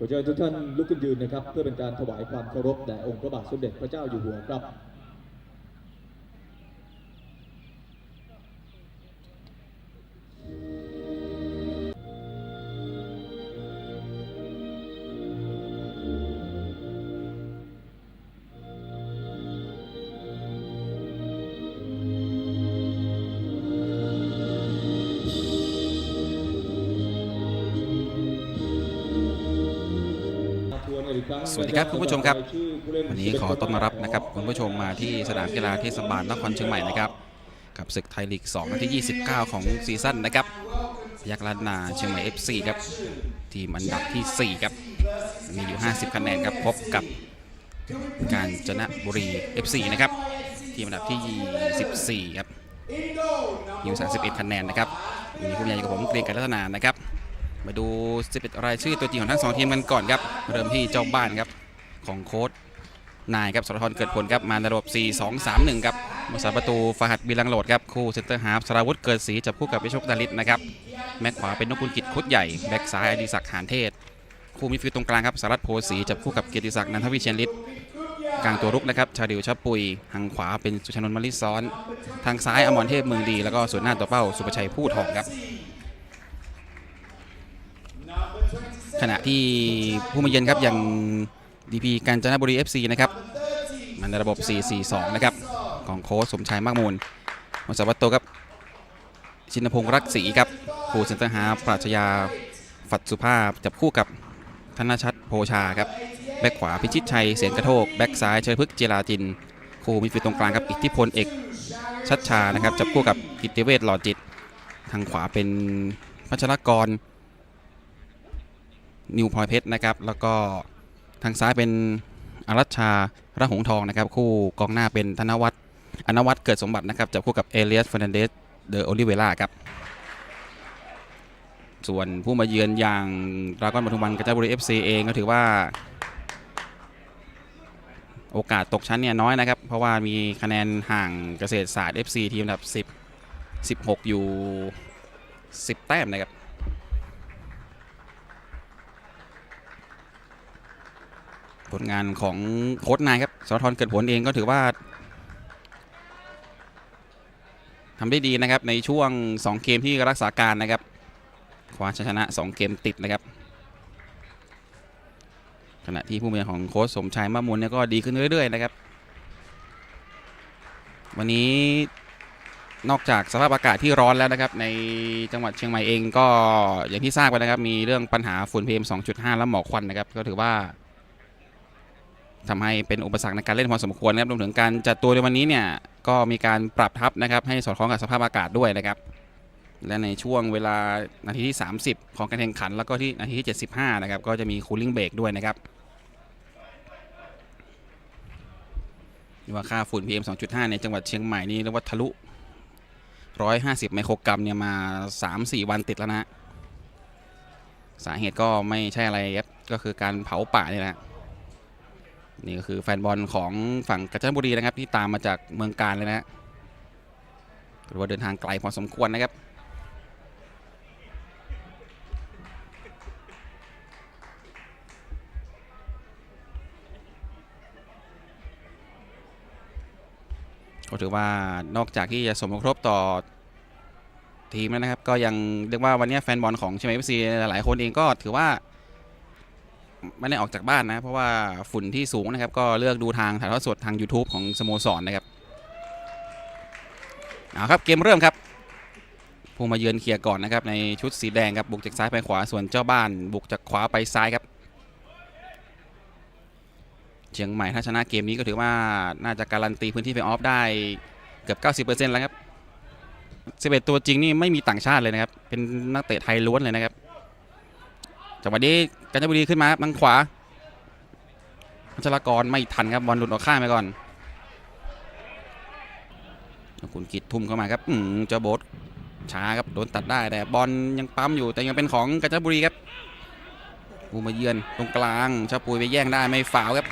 ขอเชิญทุกท่านลุกขึ้นยืนนะครับ เพื่อเป็นการถวายความเคารพแด่องค์พระบาทสมเด็จพระเจ้าอยู่หัวครับ สวัสดีครับคุณผู้ชมครับ วันนี้ขอต้อนรับนะครับคุณผู้ชมมาที่สนามกีฬาเทศบาลนครเชียงใหม่นะครับกับศึกไทยลีก2นัดที่ 29 ของซีซั่นนะครับยักล้านนาเชียงใหม่ FC ครับทีมอันดับทีสี่4 ครับ มีอยู่ 50 คะแนนครับพบกับกาญจนบุรี FC นะครับทีมอันดับที่ 24 ครับอยู่31 คะแนนนะครับมีผู้บรรยายอยู่กับผมเกรียงไกรรัตนานะครับ มาดู 11 รายชื่อตัวจริงของทั้งสองทีมกันก่อนครับ เริ่มที่เจ้าบ้านครับของโค้ดนายครับสรทรเกิดผลครับมาในระบบ 4 2 3 1 ครับมุสาประตูฟาหัดบิลังโหลดครับคู่เซนเตอร์ฮาร์ฟสราวุธเกิดสีจับคู่กับวิชกดาริตนะครับแม็กขวาเป็นนกคุณกิจคุดใหญ่แบ็กซ้ายอดิศักดิ์หานเทศ คู่มิดฟิลด์ตรงกลางครับสารัตโพสีจับคู่กับเกียรติศักดิ์นันทวิเชียนฤทธิ์กลางตัวรุกนะครับชาดิวชะปุยทางขวาเป็นสุชานนท์มลิซ้อน ทางซ้ายอมรเทพเมืองดี แล้วก็ส่วนหน้าตัวเป้าสุประชัยผู้ทองครับ ขณะที่ผู้มาเยือนครับอย่าง DP กาญจนบุรี FC นะครับมันในระบบ 4-4-2 นะครับ ของโค้ชสมชายมากมูลมสวัตโตครับ ชินพงศ์รักศรีครับผู้เซนเตอร์ฮาปราชญาฝัดสุภาพ จับคู่กับธนชัดโพชาครับ แบ็คขวาพิชิตชัย เสียงกระโทก แบ็คซ้ายเชยพฤกษ์เจราจิน คู่มิดฟิลด์ตรงกลางครับ อิทธิพลเอก ชัดชานะครับ จับคู่กับกิตติเวศหล่อจิต ทางขวาเป็นพัชรกร นิวพลอยเพชรนะครับ แล้วก็ทางซ้ายเป็นอารัชชาระหงทองนะครับ คู่กองหน้าเป็นธนวัฒน์อนวัฒน์เกิดสมบัตินะครับจับคู่กับเอเลียสเฟรนันเดสเดอโอลิเวล่าครับ ส่วนผู้มาเยือนอย่างดราก้อนปทุมวันกาญจนบุรีเอฟซีเองก็ถือว่า โอกาสตกชั้นเนี่ยน้อยนะครับ เพราะว่ามีคะแนนห่างเกษตรศาสตร์ FC ทีมอันดับ 10 16 อยู่ 10 แต้มนะครับ ผลงานของโค้ชนายครับสรทรเกิดผลเองก็ถือว่าทำได้ดีนะครับในช่วง 2 เกมที่รักษาการนะครับคว้าชัยชนะ 2 เกมติดนะครับ ขณะที่ผู้บริหารของโค้ชสมชายมะมุนเนี่ยก็ดีขึ้นเรื่อย ๆ นะครับ วันนี้นอกจากสภาพอากาศที่ร้อนแล้วนะครับ ในจังหวัดเชียงใหม่เองก็อย่างที่ทราบไปนะครับ มีเรื่องปัญหาฝุ่น PM 2.5 และหมอกควันนะครับ ก็ถือว่า ทำให้เป็นอุปสรรคในการเล่นพอสมควรนะครับรวมถึงการจัดตัวในวันนี้เนี่ยก็มีการปรับทัพนะครับให้สอดคล้องกับสภาพอากาศด้วยนะครับ และในช่วงเวลานาทีที่ 30 ของการแข่งขัน แล้วก็ที่นาทีที่ 75 นะครับ ก็จะมีคูลิ่งเบรกด้วยนะครับว่าค่าฝุ่น PM 2.5 ในจังหวัดเชียงใหม่นี่เรียกว่าทะลุ 150 ไมโครกรัมเนี่ยมา 3-4 วันติดแล้วนะฮะสาเหตุก็ไม่ใช่อะไรครับก็คือการเผาป่านี่แหละ นี่ก็คือแฟนบอลของฝั่งกาญจนบุรีนะครับ ที่ตามมาจากเมืองการเลยนะฮะหรือว่าเดินทางไกลพอสมควรนะครับก็ถือว่านอกจากที่จะสมทบต่อทีมแล้วนะครับ ก็ยังเรียกว่าวันนี้แฟนบอลของเชียงใหม่เอฟซีหลายๆคนเองก็ถือว่า ไม่ได้ออกจากบ้านนะ เพราะว่าฝุ่นที่สูงนะครับ ก็เลือกดูทางถ่ายทอดสดทาง YouTube ของสโมสรนะครับเอาครับเกมเริ่มครับผู้มาเยือนเคลียร์ก่อนนะครับในชุดสีแดงครับบุกจากซ้ายไปขวาส่วนเจ้าบ้านบุกจากขวาไปซ้ายครับเชียงใหม่ถ้าชนะเกมนี้ก็ถือว่าน่าจะการันตีพื้นที่ไปออฟได้เกือบ 90%แล้วครับ11ตัวจริงนี่ไม่มีต่างชาติเลยนะครับ เป็นนักเตะไทยล้วนเลยนะครับ จังหวะนี้กาญจนบุรีขึ้นมาครับทางขวาพัชรกรไม่ทันครับบอลหลุดออกข้างไปก่อนคุณกิตทุ่มเข้ามาครับอืมเจ้าโบสช้าครับโดนตัดได้แต่บอลยังปั๊มอยู่แต่ยังเป็นของกาญจนบุรีครับอูมาเยือนตรงกลางชาปุยไปแย่งได้ไม่ฝาวครับ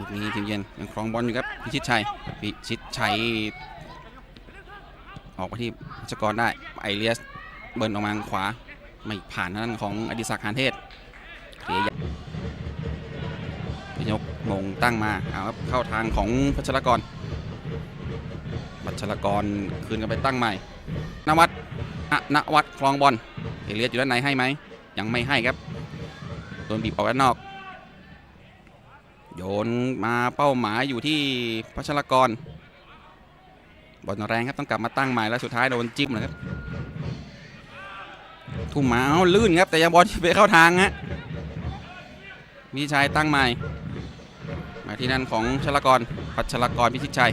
ลูกนี้ทีมเยือนยังครองบอลอยู่ครับพิชิตชัยพิชิตชัยออกมาที่พัชกรได้ไอเลียสเบิร์นออกมาขวาไม่ผ่านทางด้านของอดิศักดิ์หานเทศเคลียร์ยพิยกมงตั้งมาเอาครับเข้าทางของพัชรกรพัชรกรคืนกันไปตั้งใหม่นวัดอะนวัดคลองบอลเอเลียสอยู่ด้านในให้ไหมยังไม่ให้ครับโดนบีบออกด้านนอก โยนมาเป้าหมายอยู่ที่พัชรกรบอลแรงครับต้องกลับมาตั้งใหม่แล้วสุดท้ายโดนจิ้มนะครับทุ่มมาเอาลื่นครับแต่ยังบอลไปเข้าทางฮะวิชัยตั้งใหม่ มาที่นั่นของชลกรพัชรกรพิชิตชัย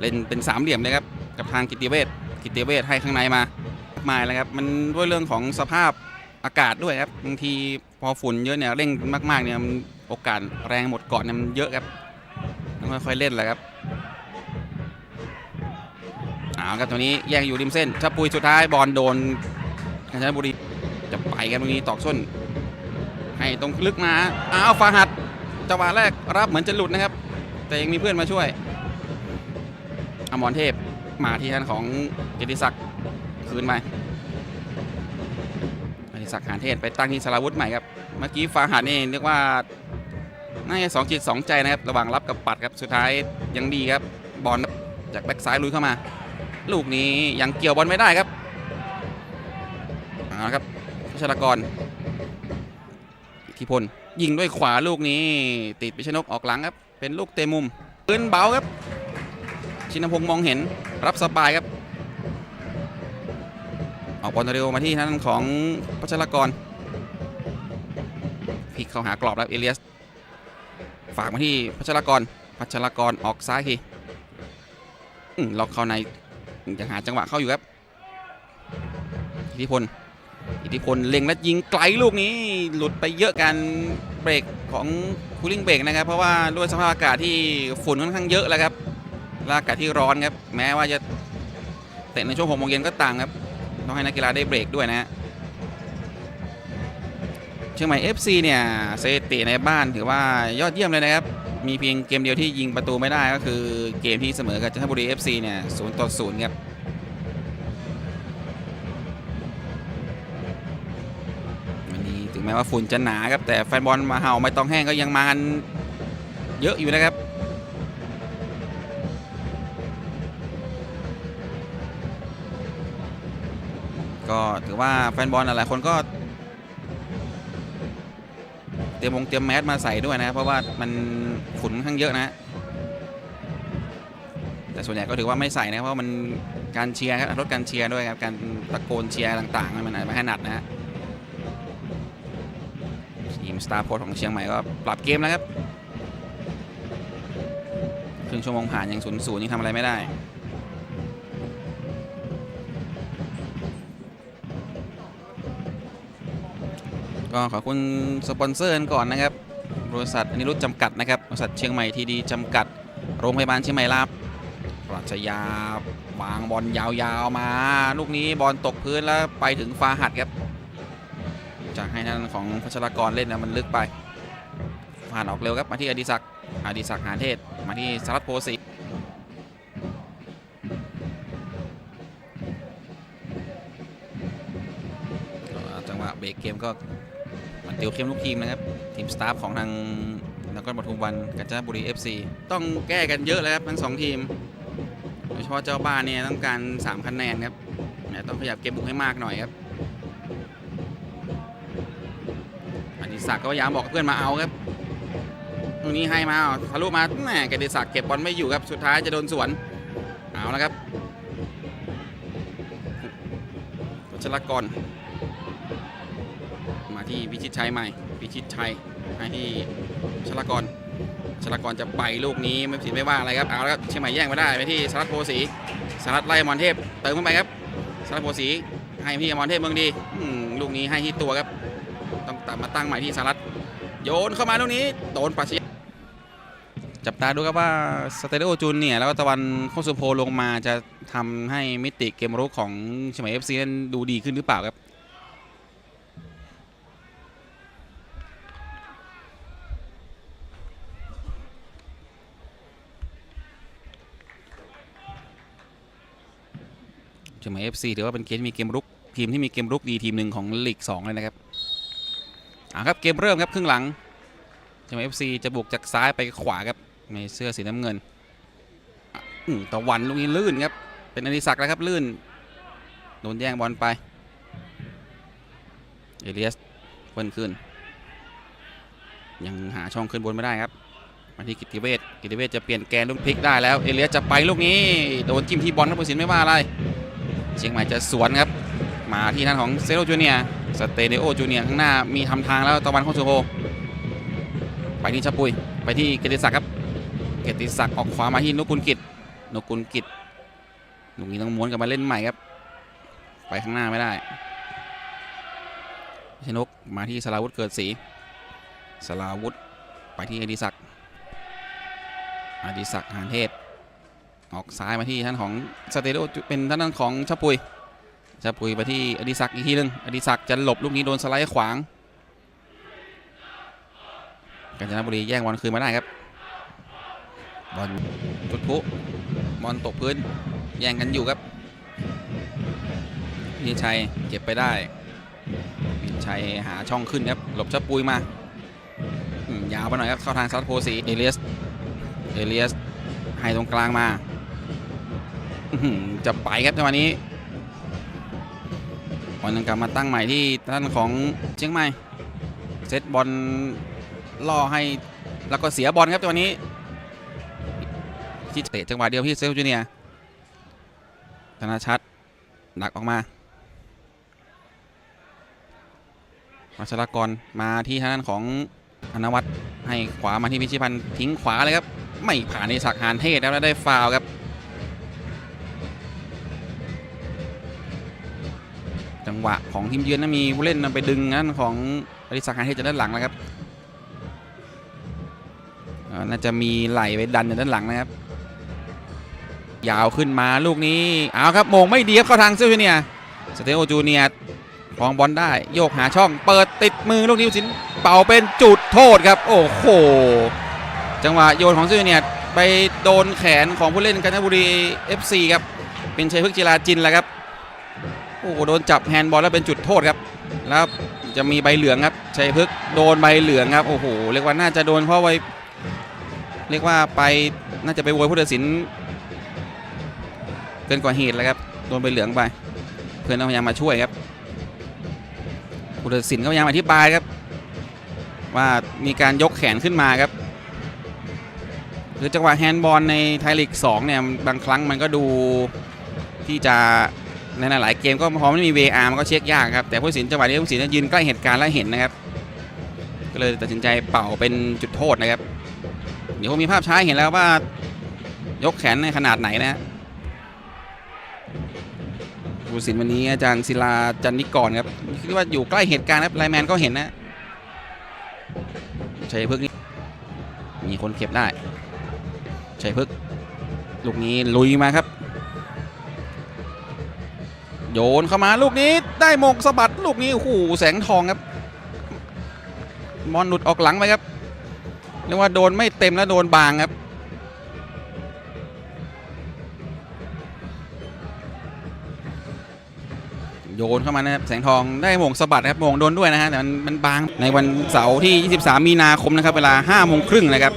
เล่นเป็นสามเหลี่ยมเลยครับกับทางกิตติเวศกิตติเวศให้ข้างในมามาแล้วครับมันด้วยเรื่องของสภาพ อากาศด้วยครับบางทีพอฝุ่นเยอะเนี่ยเร่งมากๆเนี่ยมันโอกาสแรงหมดก่อนเนี่ยมันเยอะครับต้องค่อยๆเล่นแหละครับเอาครับตรงนี้แย่งอยู่ริมเส้นชับปุยสุดท้ายบอลโดนกาญจนบุรีจะไปกันตรงนี้ตอกส้น ให้ตรงลึกมาอ้าวฟาหัดจังหวะแรกรับเหมือนจะหลุดนะครับ แต่ยังมีเพื่อนมาช่วยอมรเทพมาที่ท่านของเกติศักดิ์คืนไป ริศักดิ์หานเทศไปตั้งที่สารวุฒิใหม่ครับ เมื่อกี้ฟาหัดนี่เรียกว่าน่าจะสองจิตสองใจนะครับ ระหว่างรับกับปัดครับ สุดท้ายยังดีครับ บอลจากแบ็กซ้ายลุยเข้ามา ลูกนี้ยังเกี่ยวบอลไม่ได้ครับเอาครับพัชรกรอิทธิพล ยิงด้วยขวาลูกนี้ ติดพิชนกออกหลังครับ เป็นลูกเตะมุมปืนเบาครับ ชินพงษ์มองเห็นรับสบายครับ ออกบอลเร็วมาที่ทางด้นของพัชรกรพลิกเข้าหากรอบแล้วเอเลียส ฝากมาที่พัชรกร พัชรกรออกซ้ายทีล็อกเข้าในยังหาจังหวะเข้าอยู่ครับ อิทธิพล อิทธิพลเล็งและยิงไกลลูกนี้หลุดไปเยอะการเบรกของคูลิ่งเบรกนะครับ เพราะว่าด้วยสภาพอากาศที่ฝุ่นค่อนข้างเยอะแล้วครับอากาศที่ร้อนครับ แม้ว่าจะเตะในช่วงหกโมงเย็นก็ต่างครับ ต้องให้นักกีฬาได้เบรกด้วยนะฮะเชียงใหม่ FC เนี่ยสถิติในบ้านถือว่ายอดเยี่ยมเลยนะครับ มีเพียงเกมเดียวที่ยิงประตูไม่ได้ก็คือเกมที่เสมอกับจันทบุรี FC เนี่ยศูนย์ต่อศูนย์ครับวันนี้ถึงแม้ว่าฝุ่นจะหนาครับแต่แฟนบอลมาเห่าไม่ต้องแห้งก็ยังมากันเยอะอยู่นะครับ ก็ถือว่าแฟนบอลหลายคนก็ เตรียมวงเตรียมแมสมาใส่ด้วยนะ เพราะว่ามันฝุ่นข้างเยอะนะ แต่ส่วนใหญ่ก็ถือว่าไม่ใส่นะเพราะมันการเชียร์ครับลดการเชียร์ด้วยครับการตะโกนเชียร์ต่างๆ มันอาจจะไม่ถนัดนะฮะทีมสตาร์โพสของเชียงใหม่ก็ปรับเกมแล้วครับครึ่งชั่วโมงผ่านยังศูนย์ศูนย์ยังทำอะไรไม่ได้ ก็ขอบคุณสปอนเซอร์กันก่อนนะครับ บริษัทอนิรุตจำกัดนะครับ บริษัทเชียงใหม่ทีดีจำกัด โรงพยาบาลเชียงใหม่ลาบปรัชญาวางบอลยาวๆมา ลูกนี้บอลตกพื้นแล้วไปถึงฟาหัดครับจะให้ทางของพัชรกรเล่นนะมันลึกไปฟาหัดออกเร็วครับมาที่อดิศักดิ์อดิศักดิ์หานเทศ มาที่สารัตโพสีจังหวะเบรกเกมก็ ติวเข้มลูกทีมนะครับ ทีมสตาฟของทางนครปฐมวันกาญจบุรี FC ต้องแก้กันเยอะเลยครับทั้งสองทีมโดยเฉพาะเจ้าบ้านเนี่ยต้องการ 3 คะแนนครับเนี่ยต้องขยับเกมบุกให้มากหน่อยครับอดิศักดิ์ก็พยายามบอกเพื่อนมาเอาครับตรงนี้ให้มาทะลุมาแหมกดิศักดิ์เก็บบอลไม่อยู่ครับสุดท้ายจะโดนสวนเอาแล้วครับวัชรกร ที่พิชิตชัยใหม่พิชิตชัยให้ที่ชลากรชลากรจะไปลูกนี้ไม่ผิดไม่ว่าอะไรครับเอาละครับเชียงใหม่แย่งไม่ได้ไปที่สารัตโพสีสารัตไล่อมรเทพเติมเข้าไปครับสารัตโพสีให้พี่มอมรเทพเมืองดีอลูกนี้ให้ที่ตัวครับต้องตัดมาตั้งใหม่ที่สารัตโยนเข้ามาลูกนี้โดนปัชญาจับตาดูครับว่าสเตเดโอจูนเนี่ยแล้วก็ตะวันโคสุโพลงมาจะทำให้มิติเกมรุกของเชียงใหม่เอฟซีนั้นดูดีขึ้นหรือเปล่าครับ เชียงใหม่ FC ถือว่าเป็นเกมที่มีเกมรุกทีมที่มีเกมรุกดีทีมหนึ่งของลีก2เลยนะครับอ่าครับเกมเริ่มครับครึ่งหลังเชียงใหม่ FC จะบุกจากซ้ายไปขวาครับในเสื้อสีน้ำเงินตะวันลูกนี้ลื่นครับเป็นอดิศักดิ์แล้วครับลื่นโดนแย่งบอลไปเอเลียสเพิ่นขึ้น ยังหาช่องขึ้นบนไม่ได้ครับมาที่กิติเวศกิติเวศจะเปลี่ยนแกนลูกพลิกได้แล้วเอเลียสจะไปลูกนี้โดนจิ้มที่บอลครับผู้สินไม่ว่าอะไร ชียงใหม่จะสวนครับ มาที่นั่นของเซโรจูเนียสเตเนโอจูเนียข้างหน้ามีทำทางแล้วตะวันโคสุโฮไปที่ชะปุย ไปที่เกติศักดิ์ครับ เกติศักดิ์ออกขวามาที่นกกุลกิจนกกุลกิจลูกนี้ต้องม้วนกลับมาเล่นใหม่ครับ ไปข้างหน้าไม่ได้ชนกมาที่สลาวุธเกิดศรีสลาวุธไปที่อดิศักดิ์อดิศักดิ์หานเทศ ออกซ้ายมาที่ท่านของสเตโดเป็นท่านของชะปุยชะปุยไปที่อดิศักดิ์อีกทีหนึงอดิศักดิ์จะหลบลูกนี้โดนสไลด์ขวางกาญจนบุรีแย่งบอลคืนมาได้ครับบอลจุดพลุบอลตกพื้นแย่งกันอยู่ครับพิชัยเก็บไปได้พิชัยหาช่องขึ้นครับหลบชะปุยมายาวไปหน่อยครับเข้าทางซัดโพสีเอเลียสเอเลียสให้ตรงกลางมา จะไปครับจังหวะนี้บอลยังกลับมาตั้งใหม่ที่ท่านของเชียงใหม่ เซตบอลล่อให้แล้วก็เสียบอลครับจังหวะนี้ที่เตะจังหวะเดียวที่เซลจูเนียธนาชัดดักออกมาวัชรกรมาที่ทางด้านของธนวัฒน์ให้ขวามาที่พิชิพันธ์ทิ้งขวาเลยครับ ไม่ผ่านในศักหานเทศแล้วแล้วได้ฟาวครับ งหวะของทีมเยือนนั้นมีผู้เล่นนำไปดึงนั้นของอดิศักหานเทศจากด้านหลังนะครับน่าจะมีไหลไปดันจากด้านหลังนะครับ ยาวขึ้นมาลูกนี้เอาครับโมงไม่ดีครับเข้าทางเซลจูเนียสเตโอจูเนียครองบอลได้โยกหาช่อง เปิดติดมือลูกนี้ผู้สินเป่าเป็นจุดโทษครับ โอ้โหจังหวะโยนของเซิวเนียไปโดนแขนของผู้เล่นกาญจนบุรี FC ครับเป็นชัยพฤกษ์จิราจินแหละครับ โอ้โหโดนจับแฮนด์บอลแล้วเป็นจุดโทษครับ แล้วจะมีใบเหลืองครับชัยพฤกษ์โดนใบเหลืองครับ โอ้โหเรียกว่าน่าจะโดนเพราะไว้เรียกว่าไปน่าจะไปโวยผู้ตัดสินเกินกว่าเหตุแล้วครับโดนใบเหลืองไป เพื่อนพยายามมาช่วยครับผู้ตัดสินก็พยายามอธิบายครับ ว่ามีการยกแขนขึ้นมาครับคือจังหวะแฮนด์บอลในไทยลีก2เนี่ยบางครั้งมันก็ดูที่จะ ในหลายเกมก็พอไม่มี VR มันก็เช็คยากครับ แต่ผู้ตัดสินจังหวะนี้ผู้ตัดสินยืนใกล้เหตุการณ์และเห็นนะครับ ก็เลยตัดสินใจเป่าเป็นจุดโทษนะครับ เดี๋ยวคงมีภาพช้าเห็นแล้วว่ายกแขนในขนาดไหนนะฮะผู้ตัดสินวันนี้อาจารย์ศิลาจันนิกรครับคิดว่าอยู่ใกล้เหตุการณ์ครับไลแมนก็เห็นนะชัยพฤกษ์นี่มีคนเก็บได้ชัยพฤกษ์ลูกนี้ลุยมาครับ โยนเข้ามาลูกนี้ได้มงสะบัดลูกนี้โอ้โหแสงทองครับบอลหลุดออกหลังไปครับเรียกว่าโดนไม่เต็มแล้วโดนบางครับ โยนเข้ามานะครับแสงทองได้มงสะบัดครับมงโดนด้วยนะฮะแต่มันมันบางในวันเสาร์ที่ 23 มีนาคมนะครับเวลา5โมงครึ่งนะครับ